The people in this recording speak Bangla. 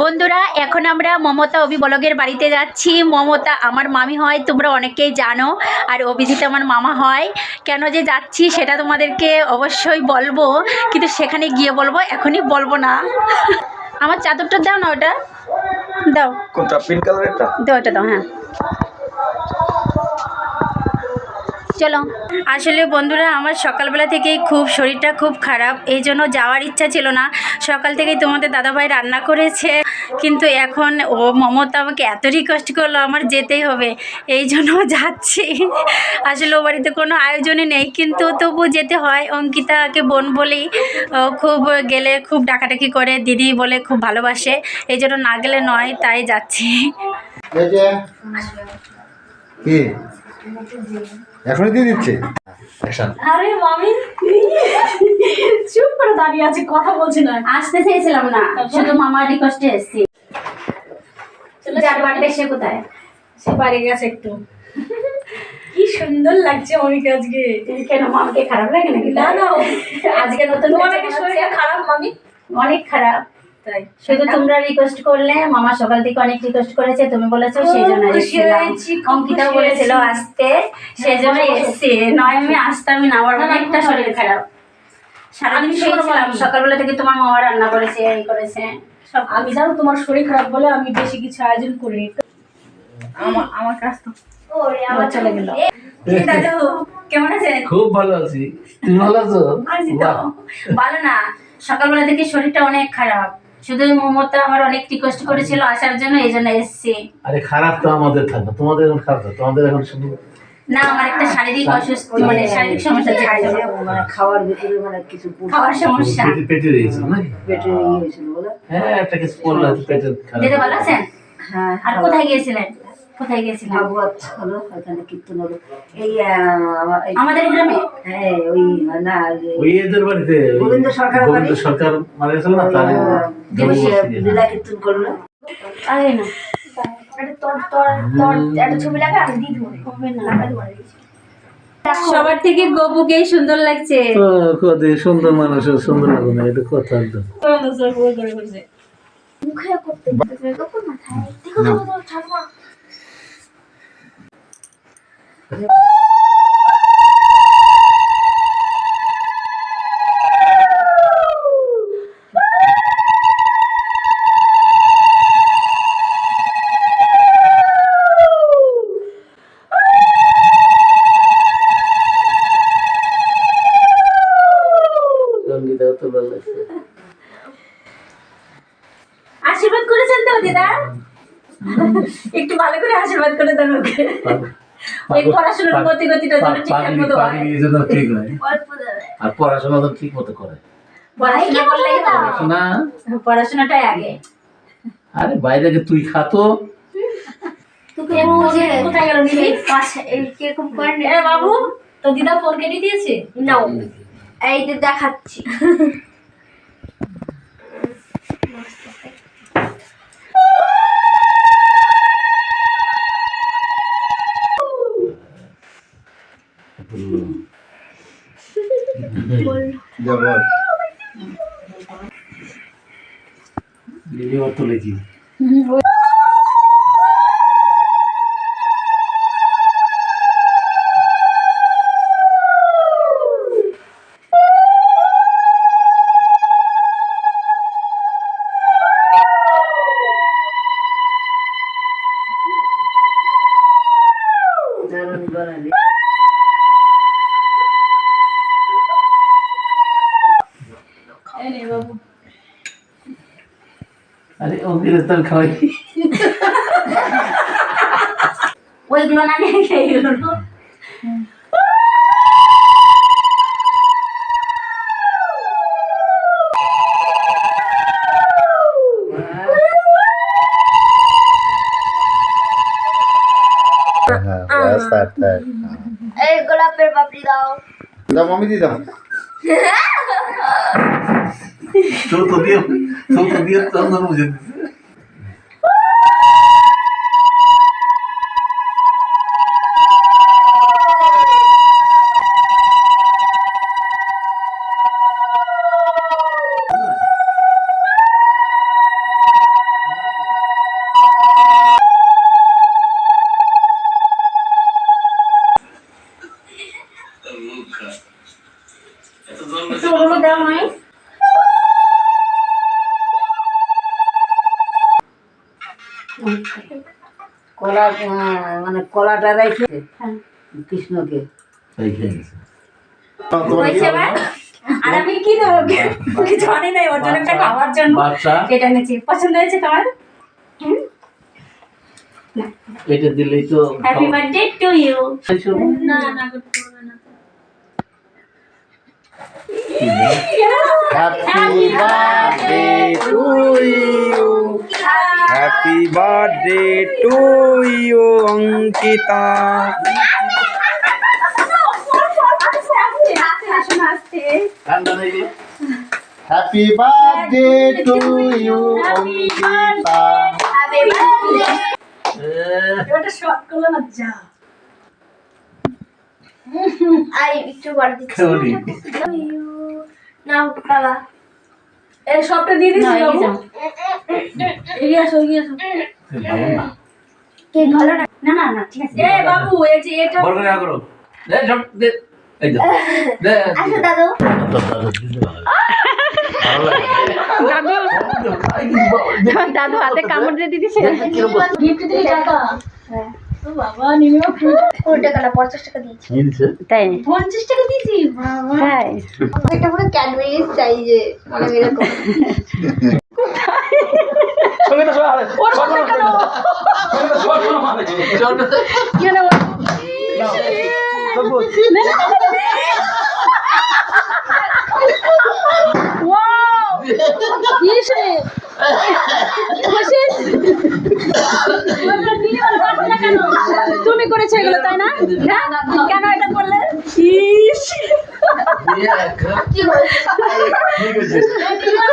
বন্ধুরা এখন আমরা মমতা অভি বলগের বাড়িতে যাচ্ছি। মমতা আমার মামি হয় তোমরা অনেকেই জানো আর অভিজিৎ আমার মামা হয়। কেন যে যাচ্ছি সেটা তোমাদেরকে অবশ্যই বলব কিন্তু সেখানে গিয়ে বলব এখনই বলব না। আমার চাদরটা দাও না ওটা। দাও। কোনটা পিঙ্ক কালারেরটা দাও ওটা দাও হ্যাঁ। চলো। আসলে বন্ধুরা আমার সকালবেলা থেকেই খুব শরীরটা খুব খারাপ এই জন্য যাওয়ার ইচ্ছা ছিল না। সকাল থেকেই তোমাদের দাদাভাই রান্না করেছে, কিন্তু এখন ও মমতা আমাকে এত রিকোয়েস্ট করল, আমার যেতেই হবে, এই জন্য যাচ্ছি। আসলে ও বাড়িতে কোনো আয়োজনই নেই, কিন্তু তবু যেতে হয়। অঙ্কিতাকে বোন বলেই ও খুব গেলে খুব ডাকাডাকি করে, দিদি বলে খুব ভালোবাসে, এই জন্য না গেলে নয়, তাই যাচ্ছি। কি? এখনই দিয়ে দিচ্ছে। আরে মামি চুপ করে দাঁড়িয়ে আছে কথা বলছি না। আসতে চেয়েছিলাম না শুধু মামার রিকোয়েস্টে এসেছি। যার বাড়িতে সে কোথায়? সে বাড়ি গেছে একটু। কি সুন্দর লাগছে অমিকে আজকে। কেন মামাকে খারাপ লাগে নাকি? না না। আজকে নতুন তোমার শরীর খারাপ মামি? অনেক খারাপ। তাই। শুধু তোমরা রিকোয়েস্ট করলে মামা সকাল থেকে অনেক রিকোয়েস্ট করেছে তুমি বলেছ সেই জন্য অঙ্কিতা বলেছিল আসতে সেই জন্য এসছি। নয় আমি আসতামই না আমার অনেকটা শরীর খারাপ। সারাদিন শুয়েছিলাম সকালবেলা থেকে তোমার মামা রান্না করেছে এই করেছে সব আমি জানো তোমার শরীর খারাপ বলে আমি বেশি কিছু আয়োজন করি আমার আমার কাছ তো চলে গেল। দাদু কেমন আছেন? খুব ভালো আছি। তুমি ভালো আছো? ভালো না সকালবেলা থেকে শরীরটা অনেক খারাপ। শুধু মমতা আমার অনেক রিকোয়েস্ট করেছিল আসার জন্য এই জন্য এসছি। আরে খারাপ তো আমাদের থাকবে তোমাদের এখন খারাপ থাকবে তোমাদের এখন শুধু না আমার একটা শারীরিক অসুস্থ মানে শারীরিক সমস্যা মানে খাওয়ার ভিতরে মানে কিছু খাওয়ার সমস্যা। পেটে পেটে রয়েছে নাকি? পেটে ইয়ে হয়েছিল বলে। হ্যাঁ একটা কিছু পড়ল পেটের খারাপ দিদি ভালো হ্যাঁ আর কোথায় গিয়েছিলেন? কোথায় গিয়েছিলেন? ভাগবত হলো এখানে কীর্তন হলো এই আহ, আমার এই- আমাদের গ্রামে? হ্যাঁ ওই না ওই এদের বাড়িতে গোবিন্দ সরকারের গোবিন্দ সরকার মারা গেছিল না তার দিবসে লীলা কীর্তন করল। আরে না। সবার থেকে গবুকেই সুন্দর লাগছে। সুন্দর মানুষ সুন্দর লাগে না এটা কথা একদম। মুখে করতে দেখো ঠাকুমা। সঙ্গীতা তো ভালো লাগছে আশীর্বাদ করেছেন তো দিদা? একটু ভালো করে আশীর্বাদ করে দেন ওকে। ওই পড়াশোনার গতি গতিটা যেন ঠিকঠাক মতো হয়। পাগলি এই জন্য ঠিক হয় আর পড়াশোনা তো ঠিক মতো করে। পড়াশোনা করলেই তো পড়াশোনা? পড়াশোনাটাই আগে। আরে বাইরে যে তুই খাতো তোকে কোথায় গেল পাশে বাবু তো দিদা ফোন কেটে দিয়েছে? নাও। এই যে দেখাচ্ছি। ভিডিও তুলেছি। দারুণ বানালি আরে ওকে তার খাওয়াই ওইগুলো না নিয়ে খেয়ে গেল হ্যাঁ ব্যাস থাক থাক এই গোলাপের পাপড়ি দাও দাও মামি দি দাও তো তো কলা মানে কলাটা রেখে কৃষ্ণকে। হয়েছে এবার আর আমি কি দেবো? কিছু আনি নাই ওর জন্য একটা খাওয়ার জন্য এটা এনেছি। পছন্দ হয়েছে তোমার? এটা দিলেই তো হ্যাপি বার্থডে টু ইউ? না না না happy birthday to you happy birthday to you Ankita happy birthday to you Ankita ওটা শর্ট করল না যা আই একটু বড় দিচ্ছি। নাও বাবা এই সবটা দিয়ে বাবু যাও। এগিয়ে আসো এগিয়ে আসো। কে ভালো না। না। না না ঠিক আছে। এ বাবু এই যে এটা করে আ করো। দে, ঝপ, দে। এই দাও। দে, আসো দাদু। ভালো লাগে। খাই কিন্তু বাবা, দে। দাদু হাতে কামড় দিয়ে দিয়েছে গিফট দিলি টাকা হ্যাঁ। বাবা মিনিমাম কুড়ি টাকা না পঞ্চাশ টাকা দিয়েছি। তাই? পঞ্চাশ টাকা দিয়েছি? বাবা। তাই। একটা পুরো ক্যাডবেরি সাইজে মানে এরকম। তুমি করেছ এগুলো তাই না? না? কেন এটা করলে? ইস। কি হয়েছে ঠিক আছে।